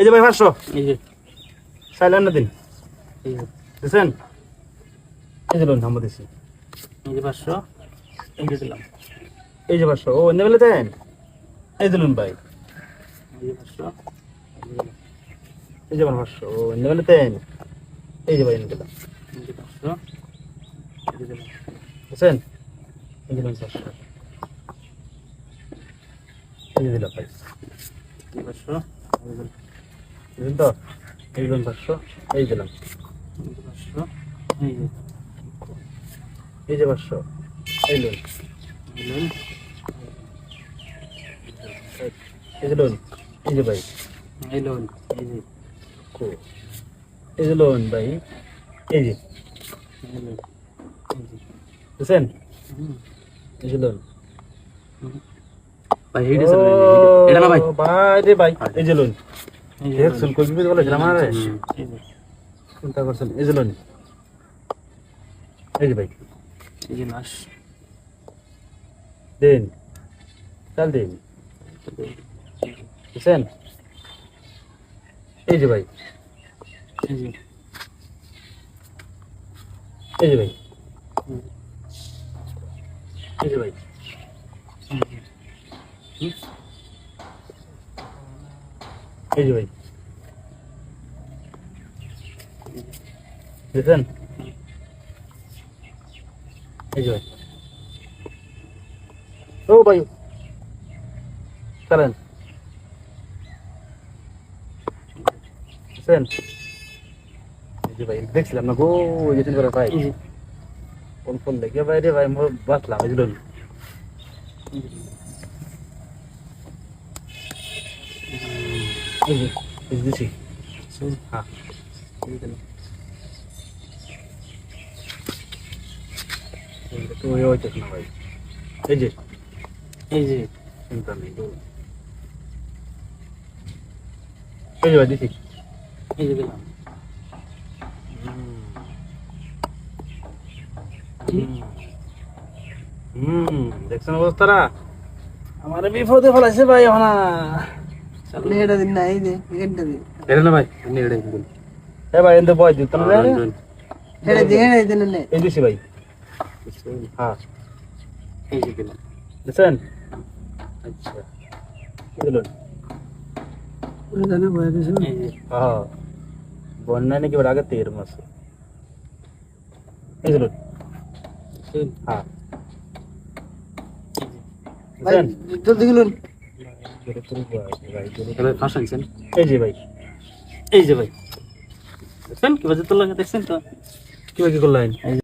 এই যে ভাই পাঁচশো যে সাইলেন না দিন এই যে দিচ্ছেন এই যে লোন আমরা দিচ্ছি এই যে পাঁচশো এই যে দিলাম এই যে পাঁচশো ও অন্য বেলে দেন এই যে লোন ভাই এই যে পাঁচশো এই যে পাঁচশো ও অন্য বেলে দেন এই যে ভাই এনে দিলাম এই যে পাঁচশো এই যে দিলাম বুঝছেন এই যে লোন পাঁচশো এই যে দিলাম ভাই এই যে পাঁচশো এই যে দিলাম। বুঝলেন তো এই পাঁচশো এই দিলাম এই যে পাঁচশো এই যে। এই যে পাঁচশো এই লোন এই যে লোন এই যে ভাই। এই লোন এই যে। এই যে লোন ভাই। এই যে। এই এই যে। বুঝছেন? এই যে লোন ভাই স্যার এটা না ভাই? এই যে লোন এই যে দেখছেন কই বিপদ বলেছিলাম আরে হুম, এই যে চিন্তা করছেন এই যে লোন এই যে ভাই এই যে লাশ দিন চাল দিন বুঝছেন এই যে ভাই এই যে এই যে ভাই হুম, এই যে ভাই এই যে ভাই। বুঝছেন এই যে ভাই। ও ভাই। চালেন। বুঝছেন এই যে ভাই দেখছিলাম না গো করে ভাই। ফোন ফোন দেখে ভাই রে ভাই মোর বাঁচলাম এই যে লোন এই যে এই যে এই যে দিছি হ্যাঁ এই যে এই দেখছেন অবস্থাটা আমার বিপদে ফেলাইছে ভাই এখন চালু এটা দিন না এই যে এটা দিন এটা না ভাই এনে এটা দিন এ ভাই এনতে বয় দিতাম না রে? এটা দিয়ে দিন না এই দিছি ভাই হ্যাঁ এই যে দিলাম দেখছেন আচ্ছা কি পুরো জানা বয়ে দিছ হ্যাঁ বন্যায় নাকি ওর আগে তের মাস এই দিলেন হ্যাঁ ভাই দেখছেন জলদি ভাই, ফাঁস আনছেন এই যে ভাই। এই যে ভাই। দেখছেন? কি বাজে তোর লাগে দেখছেন তো? কি ভাই কি করলেন? এই যে